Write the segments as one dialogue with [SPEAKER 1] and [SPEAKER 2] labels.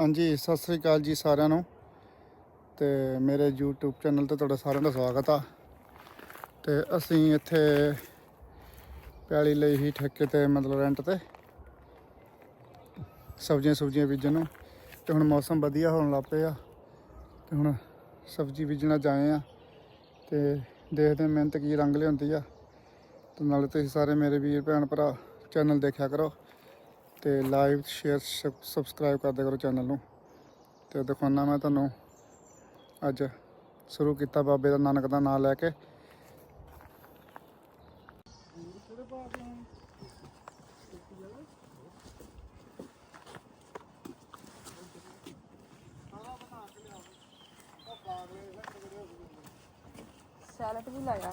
[SPEAKER 1] ਹਾਂਜੀ, ਸਤਿ ਸ੍ਰੀ ਅਕਾਲ ਜੀ ਸਾਰਿਆਂ ਨੂੰ। ਤੇ ਮੇਰੇ YouTube ਚੈਨਲ ਤੇ ਤੁਹਾਡਾ ਸਾਰਿਆਂ ਦਾ ਸਵਾਗਤ ਆ। ਤੇ ਅਸੀਂ ਇੱਥੇ ਪਿਆਲੀ ਲਈ ਹੀ ਠੇਕੇ ਤੇ ਮਤਲਬ ਰੈਂਟ ਤੇ ਸਬਜ਼ੀਆਂ ਸੁਬਜ਼ੀਆਂ ਬੀਜਣ ਨੂੰ। ਤੇ ਹੁਣ ਮੌਸਮ ਵਧੀਆ ਹੋਣ ਲੱਗ ਪਿਆ। ਤੇ ਹੁਣ ਸਬਜ਼ੀ ਬੀਜਣਾ ਜਾਏ ਆ। ਤੇ ਦੇਖਦੇ ਮਿਹਨਤ ਕੀ ਰੰਗ ਲਿਆਉਂਦੀ ਆ। ਤੇ ਨਾਲੇ ਤੁਸੀਂ ਸਾਰੇ ਮੇਰੇ ਵੀਰ ਭੈਣ ਭਰਾ ਚੈਨਲ ਦੇਖਿਆ ਕਰੋ। ਤੇ ਲਾਈਵ, ਸ਼ੇਅਰ ਸਬਸਕ੍ਰਾਈਬ ਕਰਦੇ ਕਰੋ ਚੈਨਲ ਨੂੰ। ਤੇ ਦਿਖਾਉਣਾ ਮੈਂ ਤੁਹਾਨੂੰ। ਅੱਜ ਸ਼ੁਰੂ ਕੀਤਾ ਬਾਬੇ ਦਾ ਨਾਨਕ ਦਾ ਨਾਮ ਲੈ ਕੇ।
[SPEAKER 2] ਸੈਲਡ ਵੀ ਲਾਇਆ।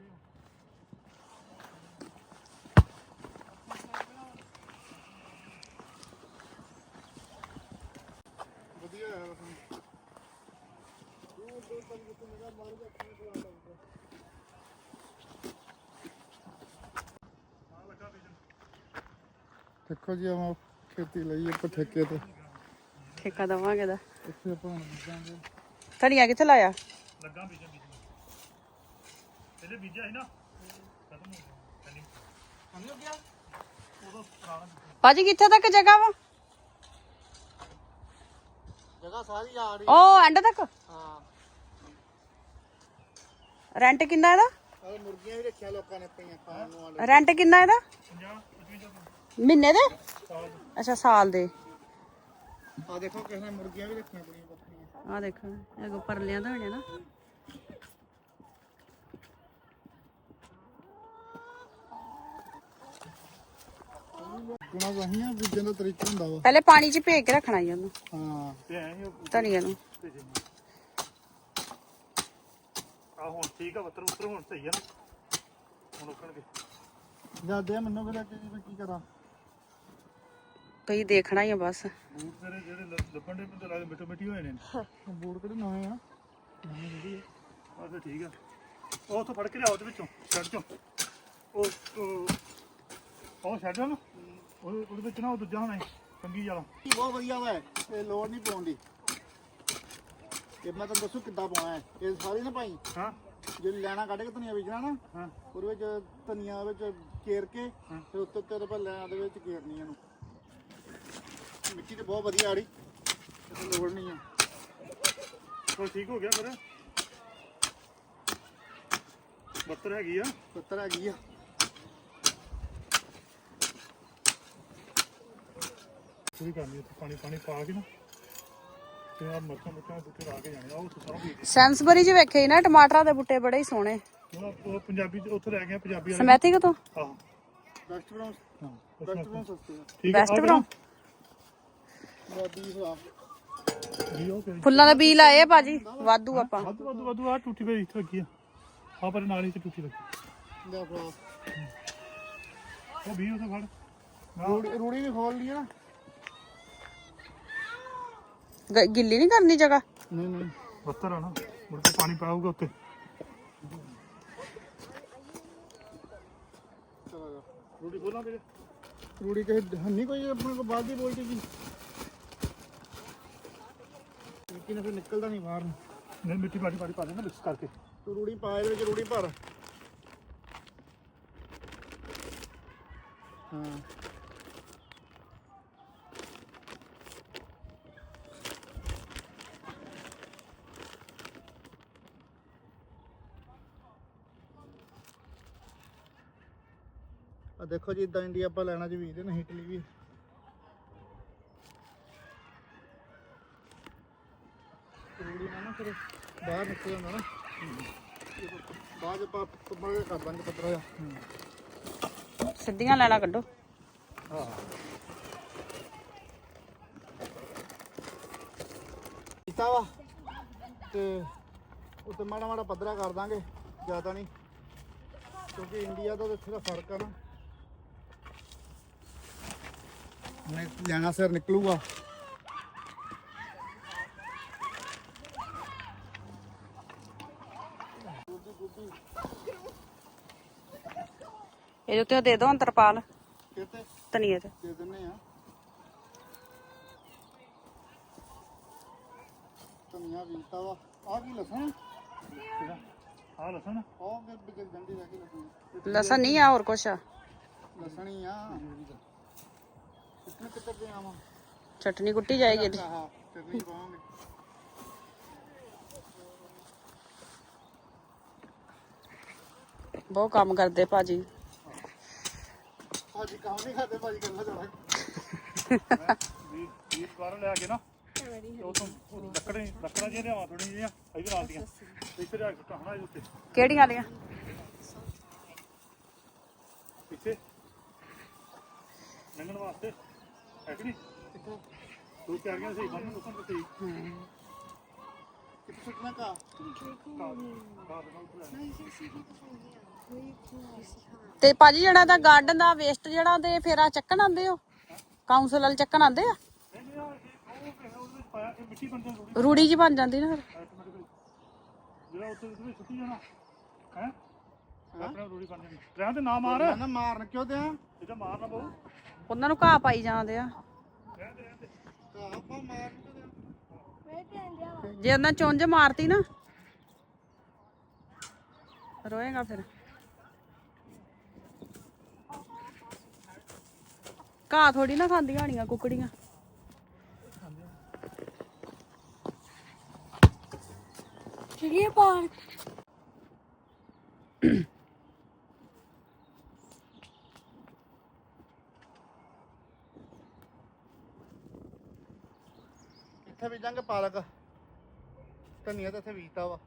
[SPEAKER 1] ਦੇਖੋ ਜੀ ਆਪਾਂ ਖੇਤੀ ਲਈ ਆਪਾਂ ਠੇਕੇ ਤੇ।
[SPEAKER 2] ਠੇਕਾ ਦਵਾਂਗੇ ਦਾ
[SPEAKER 1] ਇੱਥੇ ਆਪਾਂ ਬੀਜਾਂਗੇ।
[SPEAKER 2] ਧਨੀਆ ਕਿੱਥੇ ਲਾਇਆ?
[SPEAKER 3] ਲੱਗਾ ਬੀਜਣ ਬੀਜਣ ਇਹਦੇ ਬੀਜਿਆ ਸੀ ਨਾ। ਖਤਮ ਹੋ ਗਿਆ। ਪਹਿਲੀ ਉਦੋਂ ਪੁਰਾਣਾ
[SPEAKER 2] ਭਾਜੀ ਕਿੱਥੇ ਤੱਕ ਜਗ੍ਹਾ ਵਾ?
[SPEAKER 1] ਜਗ੍ਹਾ ਸਾਰੀ ਆ ਰਹੀ।
[SPEAKER 2] ਉਹ ਐਂਡ ਤੱਕ?
[SPEAKER 1] ਹਾਂ।
[SPEAKER 2] ਰੈਂਟ ਕਿੰਨਾ ਇਹਦਾ?
[SPEAKER 1] ਇਹ ਮੁਰਗੀਆਂ ਵੀ ਰੱਖਿਆ ਲੋਕਾਂ ਨੇ ਪਈਆਂ ਖਾਣ ਨੂੰ
[SPEAKER 2] ਰੈਂਟ ਕਿੰਨਾ ਇਹਦਾ?
[SPEAKER 3] 50 55
[SPEAKER 2] ਮਹੀਨੇ ਦੇ? ਅੱਛਾ ਸਾਲ ਦੇ।
[SPEAKER 1] ਆ ਦੇਖੋ ਕਿਸੇ ਨੇ ਮੁਰਗੀਆਂ ਵੀ ਰੱਖੀਆਂ ਪਈਆਂ ਬੱਕਰੀਆਂ
[SPEAKER 2] ਆ ਦੇਖੋ ਇਹ ਕੋ ਪਰਲਿਆਂ ਦਾ ਹੋਣੇ ਨਾ।
[SPEAKER 1] ਗੁਣਾ ਵਹੀਆਂ ਬੀਜਣ ਦਾ ਤਰੀਕਾ ਹੁੰਦਾ ਵਾ।
[SPEAKER 2] ਪਹਿਲੇ ਪਾਣੀ 'ਚ ਭੇਜ ਕੇ ਰੱਖਣਾ ਉਹਨੂੰ।
[SPEAKER 1] ਹਾਂ।
[SPEAKER 3] ਤੇ ਐਂ ਹੀ ਉਹ
[SPEAKER 2] ਧਨੀਆ ਨੂੰ।
[SPEAKER 3] ਭੇਜੇ ਆ ਹੁਣ ਠੀਕ ਆ ਬੱਤਰ ਉੱਤਰ ਹੁਣ ਸਹੀ ਆ ਨਾ। ਹੁਣ ਉੱਕਣਗੇ
[SPEAKER 1] ਜਾਂਦੇ ਆ ਮੈਨੂੰ ਲੈ ਕੇ ਜੀ ਮੈਂ ਕੀ ਕਰਾਂ?
[SPEAKER 2] ਤੁਸੀਂ ਦੇਖਣਾ ਹੀ ਆ ਬਸ।
[SPEAKER 3] ਬੂਟ ਤੇਰੇ ਜਿਹੜੇ ਲ- ਲੱਭਣ ਦੇ ਤੇ ਲੱਗਦੇ ਮਿੱਟੋ ਮਿੱਟੀ ਹੋਏ ਨੇ।
[SPEAKER 1] ਬੂਟ ਕਿਹੜੇ ਨਵੇਂ ਆ?
[SPEAKER 3] ਆ ਫਿਰ ਠੀਕ ਆ। ਉਹ ਉੱਥੋਂ ਫੜ ਕੇ ਲਿਆਓ ਉਹਦੇ ਵਿੱਚੋਂ ਛੱਡ ਚੋਂ। ਉਹ ਉਹ- ਉਹ ਛੱਡ ਨਾ ਉਹ ਉਹਦੇ ਵਿੱਚ ਨਾ ਉਹ ਦੂਜਾ ਹੋਣਾ ਕੰਗੀ ਵਾਲਾ।
[SPEAKER 1] ਇਹ ਬਹੁਤ ਵਧੀਆ ਵਾ ਇਹ ਲੋੜ ਨਹੀਂ ਪਾਉਣ ਦੀ। ਇਹ ਮੈਂ ਤੁਹਾਨੂੰ ਦੱਸੂ ਕਿੱਦਾਂ ਪਾਉਣਾ ਹੈ। ਇਹ ਸਾਰੀ ਨਾ ਪਾਈ
[SPEAKER 3] ਹਾਂ।
[SPEAKER 1] ਜੇ ਲੈਣਾ ਕੱਢ ਕੇ ਧਨੀਆ ਬੀਜਣਾ ਨਾ
[SPEAKER 3] ਹਾਂ।
[SPEAKER 1] ਉਹਦੇ ਵਿੱਚ ਧਨੀਆ ਵਿੱਚ ਕੇਰ ਕੇ
[SPEAKER 3] ਹਾਂ।
[SPEAKER 1] ਤੇ ਉੱਤੇ ਉੱਤੇ ਉਹਦੇ ਪਰ ਲੈਣਾ ਦੇ ਵਿੱਚ ਕੇਰਨੀ ਇਹਨੂੰ ਮਿੱਟੀ ਤੇ ਬਹੁਤ ਵਧੀਆ ਆ ਰਹੀ ਇਹਨੂੰ ਲੋੜ ਨਹੀਂ ਆ
[SPEAKER 3] ਉਹ ਠੀਕ ਹੋ ਗਿਆ ਫਿਰ ਬੱਤਰ ਹੈਗੀ ਆ
[SPEAKER 1] ਪੱਤਰ ਹੈਗੀ ਆ
[SPEAKER 3] ਪੂਰੀ ਕਰਨੀ ਉੱਥੇ ਪਾਣੀ ਪਾਣੀ ਪਾ ਕੇ ਨਾ ਤੇ ਆ ਮਰਚਾਂ ਮੁਰਚਾਂ ਦੇ ਬੂਟੇ ਲਾ ਕੇ ਜਾਣੇ ਆ ਉਹ ਉੱਥੇ ਸਾਰਾ ਬੀਜ
[SPEAKER 2] ਸੈਂਸਬਰੀ 'ਚ ਵੇਖੇ ਸੀ ਨਾ ਟਮਾਟਰਾਂ ਦੇ ਬੂਟੇ ਬੜੇ ਹੀ ਸੋਹਣੇ
[SPEAKER 3] ਉਹ ਉਹ ਪੰਜਾਬੀ ਚ ਉੱਥੇ ਲੈ ਗਏ ਆ ਪੰਜਾਬੀ ਵਾਲੇ
[SPEAKER 2] ਸਮੈਥਿਕ ਤੋਂ
[SPEAKER 3] ਆਹੋ
[SPEAKER 1] ਬੈਸਟ ਬਣਾਉ
[SPEAKER 3] ਹਾਂ
[SPEAKER 1] ਬੈਸਟ ਬਣਾਉ ਸਸਤੇ ਆ
[SPEAKER 3] ਠੀਕ ਆ
[SPEAKER 2] ਬੈਸਟ ਬਣਾਓ
[SPEAKER 1] ਬਾਦੀ ਹਿਸਾਬ
[SPEAKER 3] ਜੀ ਓਕੇ
[SPEAKER 2] ਫੁੱਲਾਂ ਦਾ ਬੀਜ ਲਾਏ ਆ ਭਾਜੀ ਵਾਧੂ ਆਪਾਂ।
[SPEAKER 3] ਵਾਧੂ ਵਾਧੂ ਵਾਧੂ ਆ ਟੁੱਟੀ ਪਈ ਇੱਥੇ ਲੱਗੀ ਆ। ਆ ਪਰ ਨਾਲ ਹੀ ਤੇ ਟੁੱਟੀ ਲੱਗੀ।
[SPEAKER 1] ਲੈ ਭਰਾ
[SPEAKER 3] ਉਹ ਵੀ ਉਹਦੇ ਫੜ।
[SPEAKER 1] ਰੂੜੀ ਰੂੜੀ ਵੀ ਖੋਲ ਲਈ ਆ ਨਾ।
[SPEAKER 2] ਗ- ਗਿੱਲੀ ਨਹੀਂ ਕਰਨੀ ਜਗ੍ਹਾ?
[SPEAKER 1] ਨਹੀਂ ਨਹੀਂ।
[SPEAKER 3] ਬੱਤਰ ਆ ਨਾ ਮੁੜ ਕੇ ਪਾਣੀ ਪਾਊਗਾ ਉੱਤੇ
[SPEAKER 1] ਚਲੋ ਜਾ।
[SPEAKER 3] ਰੋਟੀ ਖੋਲਾਂ ਤੇ
[SPEAKER 1] ਰੂੜੀ ਕਿਸੇ ਹੰਨੀ ਕੋਈ ਆਪਣੇ ਕੋਲ ਬਾਦੀ ਬੋਲਦੀ ਕੀ ਨਿੱਕੀ ਨੇ ਫਿਰ ਨਿਕਲਦਾ ਨਹੀਂ ਬਾਹਰ ਨੂੰ।
[SPEAKER 3] ਨਹੀਂ ਮਿੱਟੀ ਪਾਣੀ ਪਾਣੀ ਪਾ ਦੇਣਾ ਮਿਕਸ ਕਰਕੇ।
[SPEAKER 1] ਤੂੰ ਰੂੜੀ ਪਾ ਇਹਦੇ ਵਿੱਚ ਰੂੜੀ ਭਰ। ਹਾਂ। ਆ ਦੇਖੋ ਜੀ ਇਦਾਂ ਇੰਡੀਆ ਆਪਾਂ ਲੈਣਾ ਜੀ ਵੀ ਤੇ ਨਹੀਂ ਇਟਲੀ ਵੀ। ਨਾਲ ਨਾ ਫਿਰ ਬਾਹਰ ਨਿਕਲ ਜਾਂਦਾ ਨਾ। ਬਾਅਦ ਚ ਆਪਾਂ ਪੱਪੜ ਕੇ ਕਰ ਦਾਂਗੇ ਪੱਤਰਾ ਜਾ
[SPEAKER 2] ਸਿੱਧੀਆਂ ਲੈਣਾ ਕੱਢੋ।
[SPEAKER 3] ਹਾਂ।
[SPEAKER 1] ਕੀਤਾ ਵਾ ਤੇ ਉੱਤੇ ਮਾੜਾ ਮਾੜਾ ਪੱਧਰਾ ਕਰ ਦਾਂਗੇ ਜ਼ਿਆਦਾ ਨਹੀਂ। ਕਿਉਂਕਿ ਇੰਡੀਆ ਦਾ ਇੱਥੇ ਦਾ ਫ਼ਰਕ ਆ ਨਾ। ਇਹ ਲੈਣਾ ਸਿਰ ਨਿਕਲੂਗਾ।
[SPEAKER 2] ਇਹਦੇ ਉੱਤੇ ਦੇ ਦੋ ਤਰਪਾਲ
[SPEAKER 1] ਕਿਤੇ
[SPEAKER 2] ਧਨੀਏ ਤੇ
[SPEAKER 1] ਦੇ ਦਿੰਨੇ ਆ। ਧਨੀਆ ਵੀਤਾ ਵਾ। ਆ ਕੀ ਲਸਣ?
[SPEAKER 4] ਆ ਲਸਣ?
[SPEAKER 1] ਉਹ ਫਿਰ ਬਿਜਲ ਡੰਡੀ ਰਹਿ ਗਈ ਲਸਣ
[SPEAKER 2] ਲਸਣ ਨਹੀਂ ਆ ਹੋਰ ਕੁਛ? ਆ
[SPEAKER 1] ਲਸਣ ਹੀ ਆ। ਕਿਤਨੇ ਕਿੱਥੇ ਤੇ ਆਵਾਂ
[SPEAKER 2] ਚਟਨੀ ਕੁੱਟੀ ਜਾਏਗੀ ਇਹਦੀ
[SPEAKER 1] ਆਹ ਚਟਨੀ ਪਾਵਾਂਗੇ।
[SPEAKER 2] ਬਹੁਤ ਕੰਮ ਕਰਦੇ ਭਾਜੀ।
[SPEAKER 1] ਭਾਜੀ ਕੰਮ ਨਹੀਂ ਖਾਦੇ ਭਾਜੀ ਕਰਨਾ ਜਾਣਾ।
[SPEAKER 4] ਵੀ ਵੀ ਬਾਹਰੋਂ ਲਿਆ ਕੇ ਨਾ ਤੇ ਤੋਂ ਤੇ ਕੇ
[SPEAKER 2] ਕਿਹੜੀਆਂ ਵਾਲੀਆਂ
[SPEAKER 4] ਪਿੱਛੇ। ਲੰਘਣ ਵਾਸਤੇ। ਹੈ ਕਿ ਨਹੀਂ?
[SPEAKER 1] ਕਿੱਥੇ?
[SPEAKER 4] ਦੋ ਚਾਰੀਆਂ ਸਹੀ ਬੰਨ ਲੁਕਣ ਤੇ ਸਹੀ।
[SPEAKER 1] ਕਿੱਥੇ ਸੁੱਟਣਾ ਕਾ
[SPEAKER 4] ਬਾਹਰ ਨਾਲ ਉੱਤੇ
[SPEAKER 2] ਤੇ ਭਾਜੀ ਜਿਹੜਾ ਦਾ ਗਾਰਡਨ ਦਾ ਵੇਸਟ ਜਿਹੜਾ ਤੇ ਫਿਰ ਆ ਚੱਕਣ ਆਉਂਦੇ ਹੋ? ਕਾਉਂਸਲ ਵਾਲੇ ਚੱਕਣ ਆਉਂਦੇ ਆ? ਰੂੜੀ ਜੀ ਬਣ ਜਾਂਦੀ ਨਾ ਫਿਰ।
[SPEAKER 4] ਆਟੋਮੈਟਿਕਲੀ ਜਿਹੜਾ ਉੱਤੇ ਉਹਦੇ ਵਿੱਚ ਸੁੱਟੀ ਜਾਣਾ ਹੈ। ਆਪਣਾ ਰੂੜੀ ਬਣ ਜਾਂਦੀ ਰਹਿਣ ਤੇ ਨਾ ਮਾਰ।
[SPEAKER 1] ਮੈਂ ਨਾ ਮਾਰਨ ਕਿਉਂ ਦਿਆਂ?
[SPEAKER 4] ਇਹਦਾ ਮਾਰ ਨਾ ਬਹੁ
[SPEAKER 2] ਉਹਨਾਂ ਨੂੰ ਘਾਹ ਪਾਈ ਜਾਂਦੇ ਆ।
[SPEAKER 1] ਆਪਾਂ ਮਾਰਨ ਕਿਉਂ
[SPEAKER 2] ਜੇ ਉਹਨਾਂ ਚੁੰਝ ਮਾਰਤੀ ਨਾ ਰੋਏਗਾ ਫਿਰ। ਘਾਹ ਥੋੜੀ ਨਾ ਖਾਂਦੀਆਂ ਹੋਣੀਆਂ ਕੁਕੜੀਆਂ।
[SPEAKER 5] ਚਲਿਏ ਪਾਰਕ
[SPEAKER 1] ਇੱਥੇ ਬੀਜਾਂਗੇ ਪਾਲਕ। ਧਨੀਆ ਤਾਂ ਇੱਥੇ ਬੀਜਤਾ ਵਾ।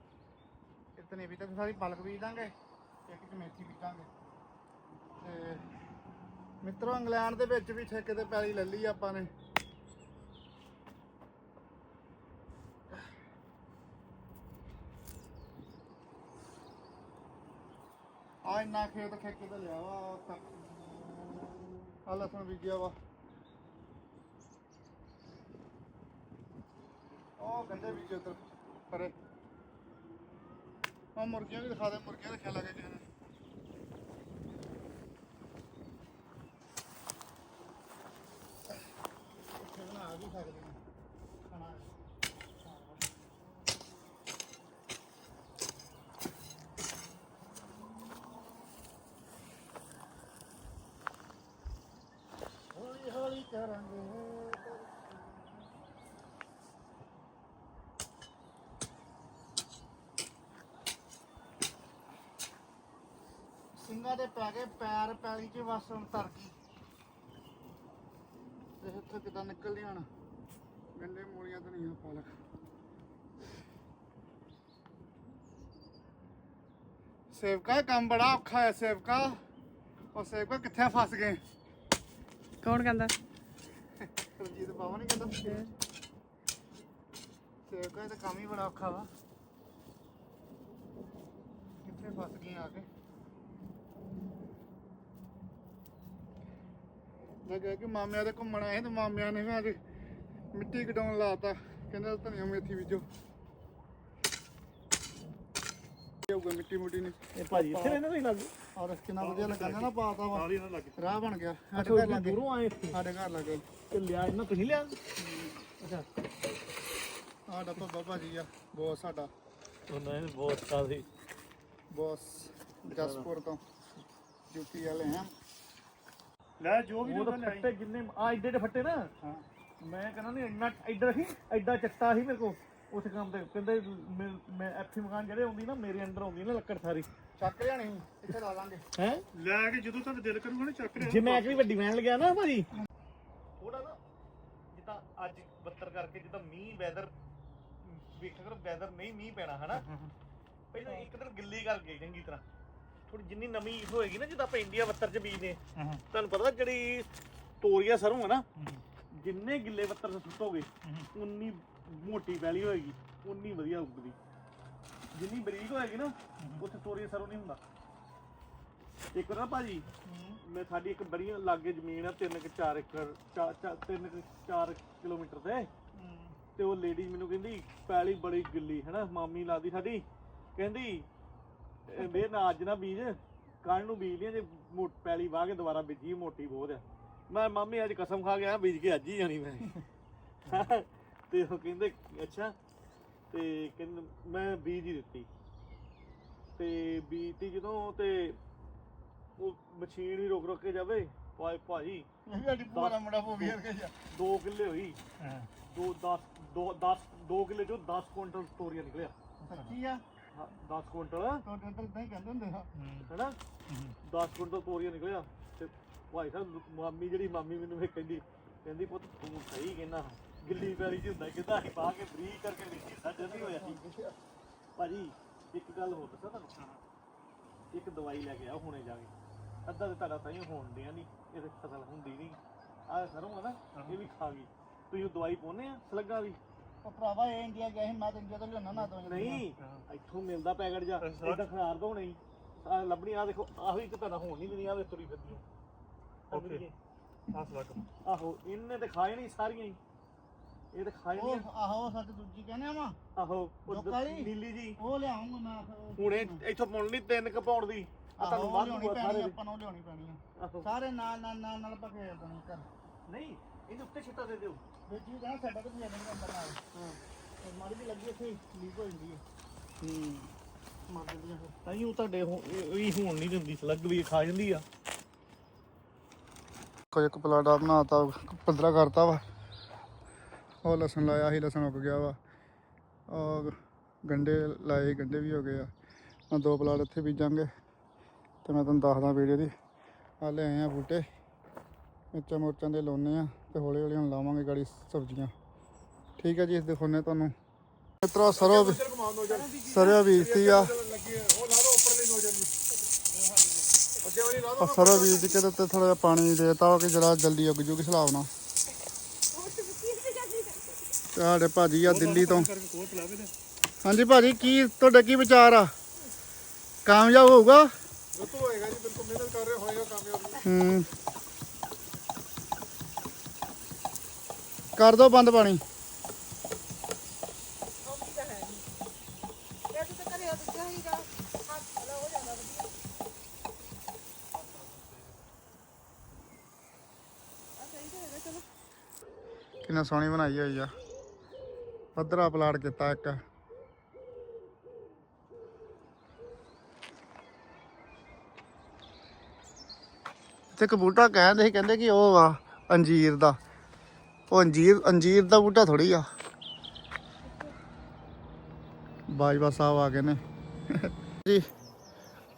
[SPEAKER 1] ਧਨੀਆ ਬੀਜਤਾ ਤੇ ਸਾਰੀ ਪਾਲਕ ਬੀਜ ਦਾਂਗੇ ਇੱਕ ਚ ਮੇਥੀ ਬੀਜਾਂਗੇ। ਤੇ ਮਿੱਤਰੋ, ਇੰਗਲੈਂਡ ਦੇ ਵਿੱਚ ਵੀ ਠੇਕੇ ਤੇ ਪੈਲੀ ਲੈ ਲਈ ਆਪਾਂ ਨੇ। ਆ ਇੰਨਾ ਖੇਤ ਠੇਕੇ ਤੇ ਲਿਆ ਵਾ ਤੱਕ ਆ ਲਸਣ ਬੀਜਿਆ ਵਾ। ਉਹ ਗੰਡੇ ਬੀਜੇ ਉਧਰ ਪਰੇ। ਉਹ ਮੁਰਗੀਆਂ ਵੀ ਦਿਖਾ ਦੇ, ਮੁਰਗੀਆਂ ਰੱਖਿਆ ਲੱਗੇ ਕਿਸੇ ਨੇ ਇੱਥੇ ਬਣਾ ਵੀ ਸਕਦੇ ਨੇ ਖਾਣਾ ਹੌਲੀ ਹੌਲੀ ਕਰਾਂਗੇ ਸਿੰਘਾਂ ਦੇ ਪੈ ਗਏ, ਪੈਰ ਪੈਲੀ 'ਚ ਵਸ ਹੁਣ ਤਰ ਗਈ ਇਹ ਇੱਥੇ ਕਿਦਾਂ ਨਿਕਲਦੀਆਂ ਹੁਣ? ਗੰਡੇ ਮੂਲੀਆਂ ਤਾਂ ਨਹੀਂ ਆ ਪਾਲਕ। ਸੇਵਕਾ, ਇਹ ਕੰਮ ਬੜਾ ਔਖਾ ਹੈ, ਸੇਵਕਾ। ਉਹ ਸੇਵਕਾ ਕਿੱਥੇ ਫਸ ਗਏ?
[SPEAKER 2] ਕੌਣ ਕਹਿੰਦਾ?
[SPEAKER 1] ਰਣਜੀਤ ਬਾਬਾ ਨਹੀਂ ਕਹਿੰਦਾ ਸੇਵਕਾ ਇਹ ਤਾਂ ਕੰਮ ਹੀ ਬੜਾ ਔਖਾ ਵਾ। ਕਿੱਥੇ ਫਸ ਗਏ ਆ ਕੇ। ਮੈਂ ਕਿਹਾ ਕਿ ਮਾਮਿਆਂ ਦੇ ਘੁੰਮਣ ਆਏ ਤੇ ਮਾਮਿਆਂ ਨੇ ਵੀ ਅੱਜ ਮਿੱਟੀ ਕਢਾਉਣ ਲਾਤਾ ਕਹਿੰਦਾ ਧਨੀਆ ਮੇਥੀ ਬੀਜੋ। ਹੋਊਗਾ ਮਿੱਟੀ ਮੁੱਟੀ ਨੇ
[SPEAKER 4] ਇਹ ਭਾਜੀ ਇੱਥੇ ਰਹਿੰਦੇ ਤੁਸੀਂ ਲੱਗ?
[SPEAKER 1] ਔਰ ਕਿੰਨਾ ਵਧੀਆ ਲੱਗਾ ਨਾ ਪਾਤਾ ਵਾ।
[SPEAKER 4] ਨਾਲ ਹੀ ਇਹਨਾਂ ਲੱਗ।
[SPEAKER 1] ਰਾਹ ਬਣ ਗਿਆ। ਸਾਡੇ ਘਰ ਲੱਗੇ।
[SPEAKER 4] ਦੂਰੋਂ ਆਏ ਇੱਥੇ?
[SPEAKER 1] ਸਾਡੇ ਘਰ ਲੱਗੇ।
[SPEAKER 4] ਤੇ ਲਿਆ ਇਹਨਾਂ ਤੁਸੀਂ ਲਿਆ? ਅੱਛਾ।
[SPEAKER 1] ਆ ਡੱਬਾ ਬਾਬਾ ਜੀ ਆ ਬਹੁਤ ਸਾਡਾ।
[SPEAKER 4] ਉਹਨਾਂ ਨੇ ਬਹੁਤ ਕਾਦੀ
[SPEAKER 1] ਬੌਸ ਜਸਪੁਰ ਤੋਂ ਯੂਪੀ ਵਾਲੇ ਆ।
[SPEAKER 4] ਲੈ ਜੋ ਵੀ ਉਹ ਫੱਟੇ ਜਿੰਨੇ ਆ ਐਡੇ ਐਡੇ ਫੱਟੇ ਨਾ।
[SPEAKER 1] ਹਾਂ।
[SPEAKER 4] ਮੈਂ ਕਹਿੰਦਾ ਨਹੀਂ ਇੰਨਾ ਐਡਾ ਸੀ ਐਡਾ ਚੱਟਾ ਸੀ ਮੇਰੇ ਕੋ ਉਸ ਕੰਮ ਤੇ ਕਹਿੰਦੇ ਮੈਂ- ਮੈਂ ਐਫੀ ਮਕਾਨ ਜਿਹੜੇ ਹੁੰਦੀ ਨਾ ਮੇਰੇ ਅੰਡਰ ਹੁੰਦੀ ਨਾ ਲੱਕੜ ਸਾਰੀ।
[SPEAKER 1] ਚੱਕ ਲਿਆਣੀ ਇੱਥੇ ਲਾ ਲਾਂਗੇ।
[SPEAKER 4] ਹੈ? ਲੈ ਕੇ ਜਦੋਂ ਤੱਕ ਦਿਲ ਕਰੂਗਾ ਨਾ ਚੱਕ ਲਿਆ ਜੇ ਮੈਂ ਅਗਲੀ ਵੱਡੀ ਵੈਨ ਲਗਿਆ ਨਾ ਭਾਜੀ। ਥੋੜਾ ਨਾ ਜਿੱਦਾਂ ਅੱਜ ਬੱਤਰ ਕਰਕੇ ਜਿੱਦਾਂ ਮੀਂਹ ਵੈਦਰ ਵੇਖਿਆ ਕਰੋ ਵੈਦਰ ਨਹੀਂ ਮੀਂਹ ਪੈਣਾ ਹਨਾ? ਪਹਿਲਾਂ ਇੱਕ ਦਿਨ ਗਿੱਲੀ ਕਰ ਗਈ ਚੰਗੀ ਤਰ੍ਹਾਂ। ਥੋੜੀ ਜਿੰਨੀ ਨਮੀ ਹੋਏਗੀ ਨਾ ਜਿੱਦਾਂ ਆਪਾਂ ਇੰਡੀਆ ਬੱਤਰ ਚ ਬੀਜਦੇ ਤੁਹਾਨੂੰ ਪਤਾ ਜਿਹੜੀ ਤੋਰੀਆ ਸਰੋਂ ਹੈ ਨਾ ਜਿੰਨੇ ਗਿੱਲੇ ਬੱਤਰ ਸੁੱਟੋਗੇ ਉਨੀ ਮੋਟੀ ਪੈਲੀ ਹੋਏਗੀ ਉਨੀ ਵਧੀਆ ਉੱਗਦੀ। ਜਿੰਨੀ ਬਰੀਕ ਹੋਏਗੀ ਨਾ, ਉੱਥੇ ਤੋਰੀਆ ਸਰੋਂ ਨਹੀਂ ਹੁੰਦਾ। ਇੱਕ ਨਾ ਭਾਜੀ, ਮੈਂ ਸਾਡੀ ਇੱਕ ਬੜੀ ਲਾਗੇ ਜ਼ਮੀਨ ਆ 3 ਕਿ 4 ਏਕੜ 3 ਕਿ 4 ਕਿਲੋਮੀਟਰ ਤੇ। ਤੇ ਉਹ ਲੇਡੀ ਮੈਨੂੰ ਕਹਿੰਦੀ, ਪੈਲੀ ਬੜੀ ਗਿੱਲੀ, ਹੈਨਾ, ਮਾਮੀ ਲਾਦੀ ਸਾਡੀ। ਕਹਿੰਦੀ ਮੇਰੇ ਨਾਲ ਅੱਜ ਨਾ ਬੀਜ ਕੱਲ ਨੂੰ ਬੀਜ ਲਿਆ ਜੇ ਮੋ- ਪੈਲੀ ਵਾਹ ਕੇ ਦੁਬਾਰਾ ਬੀਜੀ, ਮੋਟੀ ਬਹੁਤ ਆ। ਮੈਂ ਮਾਮੀ, ਅੱਜ ਕਸਮ ਖਾ ਗਿਆ ਬੀਜ ਕੇ ਅੱਜ ਹੀ ਜਾਣੀ ਮੈਂ। ਤੇ ਉਹ ਕਹਿੰਦੇ ਅੱਛਾ ਤੇ ਕਹਿੰਦੇ ਮੈਂ ਬੀਜ ਹੀ ਦਿੱਤੀ। ਤੇ ਬੀਜਤੀ ਜਦੋਂ ਤੇ ਉਹ ਮਸ਼ੀਨ ਹੀ ਰੁਕ ਰੁਕ ਕੇ ਜਾਵੇ ਭਾਈ ਭਾਈ
[SPEAKER 1] ਸਾਡੀ ਦਾ ਮੁੰਡਾ ਭੂਆ ਵੀਰ ਕੇ
[SPEAKER 4] 2 ਕਿੱਲੇ ਹੋਈ। ਦੋ 10 ਦੋ 10 2 ਕਿੱਲੇ ਚੋਂ 10 ਕੁਇੰਟਲ ਤੋਰੀਆ ਨਿਕਲਿਆ।
[SPEAKER 1] ਸੱਚੀ ਆ?
[SPEAKER 4] 10 ਕੁਇੰਟਲ।
[SPEAKER 1] ਤੁਹਾਡੇ ਅੰਦਰ ਇਦਾਂ ਹੀ ਕਹਿੰਦੇ ਹੁੰਦੇ ਆ।
[SPEAKER 4] ਹੈਨਾ? 10 ਕੁਇੰਟਲ ਤੋਰੀਆ ਨਿਕਲਿਆ ਤੇ ਭਾਈ ਸਾਹਿਬ ਮਾਮੀ ਜਿਹੜੀ ਮਾਮੀ ਮੈਨੂੰ ਇਹ ਕਹਿੰਦੀ ਕਹਿੰਦੀ ਪੁੱਤ ਤੂੰ ਸਹੀ ਕਹਿੰਦਾ। ਗਿੱਲੀ ਪੈਲੀ ਚ ਹੁੰਦਾ ਕਹਿੰਦਾ ਅਸੀਂ ਪਾ ਕੇ ਬਰੀਕ ਕਰਕੇ ਲਿਖੀ ਸਾਡਾ ਨਹੀਂ ਹੋਇਆ ਸੀ। ਭਾਜੀ ਇੱਕ ਗੱਲ ਹੋਰ ਦੱਸਾਂ ਤੁਹਾਨੂੰ। ਇੱਕ ਦਵਾਈ ਲੈ ਕੇ ਆਓ ਹੁਣੇ ਜਾ ਕੇ। ਅੱਧਾ ਤੇ ਤੁਹਾਡਾ ਤਾਂ ਹੀ ਹੋਣ ਡਿਆ ਨਹੀਂ ਇਹਦੇ ਫਸਲ ਹੁੰਦੀ ਨਹੀਂ ਆਹ ਸਰੋਂ ਆ ਨਾ ਇਹ ਵੀ ਖਾ ਗਈ। ਤੁਸੀਂ ਉਹ ਦਵਾਈ ਪਾਉਨੇ ਆ ਸਲੱਗਾ ਦੀ?
[SPEAKER 1] ਉਹ ਭਰਾਵਾ ਇਹ ਇੰਡੀਆ ਗਿਆ ਸੀ ਮੈਂ ਤਾਂ ਇੰਡੀਆ ਤੋਂ ਲਿਆਉਣਾ ਨਾ ਤੋਂ
[SPEAKER 4] ਨਹੀਂ ਇੱਥੋਂ ਮਿਲਦਾ ਪੈਕਟ ਜਾ ਇਦਾਂ ਖਰਾਬ ਤਾਂ ਹੋਣਾ ਹੀ। ਆ ਲੱਭਣੀ ਆ ਦੇਖੋ ਆਹੋ ਇੱਕ ਤੁਹਾਡਾ ਹੋਣ ਨਹੀਂ ਦਿੰਦੀ ਆ ਵੇ ਤੁਰੀ ਫਿਰਦੀ ਓਕੇ। ਆਹੋ ਇਹਨੇ ਤੇ ਖਾਏ ਨਹੀਂ ਸਾਰੀਆਂ ਹੀ। ਇਹ ਤੇ ਖਾਏ ਨਹੀਂ
[SPEAKER 1] ਉਹ ਆਹੋ ਸੱਚ ਦੂਜੀ ਕਹਿੰਦੇ ਆ ਵਾ।
[SPEAKER 4] ਆਹੋ ਉਹ
[SPEAKER 1] ਜੋ ਕਾਲੀ?
[SPEAKER 4] ਨੀਲੀ ਜੀ।
[SPEAKER 1] ਉਹ ਲਿਆਉਂਗਾ ਮੈਂ ਫਿਰ। ਉਹ-
[SPEAKER 4] ਹੁਣੇ ਇੱਥੋਂ ਮੁੱਲ ਨਹੀਂ ਤਿੰਨ ਕਪਾਉਣ ਦੀ। ਆ
[SPEAKER 1] ਆਹੋ,
[SPEAKER 4] ਤੁਹਾਨੂੰ
[SPEAKER 1] ਉਹ
[SPEAKER 4] ਵਾਧੂ
[SPEAKER 1] ਲਿਆਉਣੀ
[SPEAKER 4] ਆ
[SPEAKER 1] ਪੈਣੀ
[SPEAKER 4] ਸਾਰੇ
[SPEAKER 1] ਆਪਾਂ ਨੂੰ ਲਿਆਉਣੀ ਪੈਣੀ ਆ।
[SPEAKER 4] ਆਹੋ।
[SPEAKER 1] ਸਾਰੇ ਨਾਲ ਨਾਲ ਨਾਲ ਨਾਲ ਪਕੇ ਦੇਣੀ ਕਰ
[SPEAKER 4] ਨਹੀਂ ਇਹਦੇ ਉੱਤੇ ਛਿੱਟਾ ਦੇ ਦਿਓ।
[SPEAKER 1] ਦੂਜੀ ਕਹਿੰਦਾ ਸਾਡਾ ਤਾਂ ਨਹੀਂ ਅੰਦਰ ਨਾਲ।
[SPEAKER 4] ਹਾਂ।
[SPEAKER 1] ਤੇ ਮਾੜੀ ਵੀ ਲੱਗੀ ਇੱਥੇ ਲੀਕ ਹੋ ਜਾਂਦੀ ਹੈ
[SPEAKER 4] ਹੂੰ।
[SPEAKER 1] ਮਾਰ ਦਿੰਦੀ ਆ। ਫਿਰ
[SPEAKER 4] ਤਾਂ ਹੀ ਉਹ ਤੁਹਾਡੇ ਹੋ- ਇਹ ਵੀ ਹੋਣ ਨਹੀਂ ਦਿੰਦੀ ਸਲੱਗ ਵੀ ਖਾ ਜਾਂਦੀ ਆ।
[SPEAKER 1] ਕੋਈ ਇੱਕ ਪਲਾਟਾ ਬਣਾਤਾ ਪੱਧਰਾ ਕਰਤਾ ਵਾ। ਉਹ ਲਸਣ ਲਾਇਆ ਸੀ, ਲਸਣ ਉੱਗ ਗਿਆ ਵਾ। ਔਰ ਗੰਡੇ ਲਾਏ, ਗੰਡੇ ਵੀ ਹੋ ਗਏ ਆ। ਮੈਂ ਦੋ ਪਲਾਟ ਇੱਥੇ ਬੀਜਾਂਗੇ ਤੇ ਮੈਂ ਤੁਹਾਨੂੰ ਦੱਸਦਾ ਵੀਡੀਓ ਦੀ। ਆ ਲੈ ਆਏ ਆ ਬੂਟੇ। ਮਿਰਚਾਂ ਮੁਰਚਾਂ ਦੇ ਲਾਉਨੇ ਆ ਤੇ ਹੌਲੀ ਹੌਲੀ ਹੁਣ ਲਾਵਾਂਗੇ ਗਾੜੀ ਸਬਜ਼ੀਆਂ। ਠੀਕ ਹੈ ਜੀ, ਇਸ ਦਿਖਾਉਨੇ ਤੁਹਾਨੂੰ। ਮਿੱਤਰੋ, ਸਰੋਂ ਸਰੋਂ ਬੀਜਤੀ ਆ। ਆ ਸਰੋਂ ਬੀਜ ਕੇ ਤੇ ਥੋੜਾ ਜਿਹਾ ਪਾਣੀ ਦੇਤਾ ਕਿ ਜਰਾ ਜਲਦੀ ਉੱਗ ਜੂਗੀ ਹਿਸਾਬ ਨਾਲ। ਸਾਡੇ ਭਾਜੀ ਆ ਦਿੱਲੀ ਤੋਂ। ਹਾਂਜੀ ਭਾਜੀ, ਕੀ ਤੁਹਾਡਾ ਕੀ ਵਿਚਾਰ ਆ? ਕਾਮਯਾਬ ਹੋਊਗਾ?
[SPEAKER 4] ਬਿਲਕੁਲ ਹੋਏਗਾ ਜੀ ਬਿਲਕੁਲ ਮਿਹਨਤ ਕਰ ਰਹੇ ਹੋਏਗਾ ਕਾਮਯਾਬ
[SPEAKER 1] ਹੂੰ। ਕਰ ਦੋ ਬੰਦ ਪਾਣੀ। ਕਿੰਨਾ ਸੋਹਣੀ ਬਣਾਈ ਹੋਈ ਆ। ਪੱਧਰਾ ਪਲਾਟ ਕੀਤਾ ਇੱਕ। ਤੇ ਇੱਕ ਬੂਟਾ ਕਹਿੰਦੇ ਸੀ, ਕਹਿੰਦੇ ਕਿ ਉਹ ਆ ਅੰਜੀਰ ਦਾ। ਉਹ ਅੰਜੀਰ ਅੰਜੀਰ ਦਾ ਬੂਟਾ ਥੋੜੀ ਆ। ਬਾਜਵਾ ਸਾਹਿਬ ਆ ਗਏ ਨੇ। ਜੀ,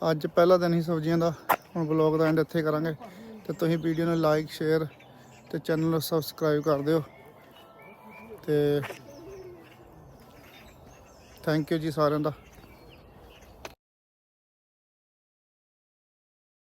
[SPEAKER 1] ਅੱਜ ਪਹਿਲਾ ਦਿਨ ਹੀ ਸਬਜ਼ੀਆਂ ਦਾ ਹੁਣ ਬਲੌਗ ਦਾ ਐਂਡ ਇੱਥੇ ਕਰਾਂਗੇ। ਤੇ ਤੁਸੀਂ ਵੀਡੀਓ ਨੂੰ ਲਾਈਕ ਸ਼ੇਅਰ ਤੇ ਚੈਨਲ ਨੂੰ ਸਬਸਕ੍ਰਾਈਬ ਕਰ ਦਿਓ। ਤੇ ਥੈਂਕ ਯੂ ਜੀ ਸਾਰਿਆਂ ਦਾ।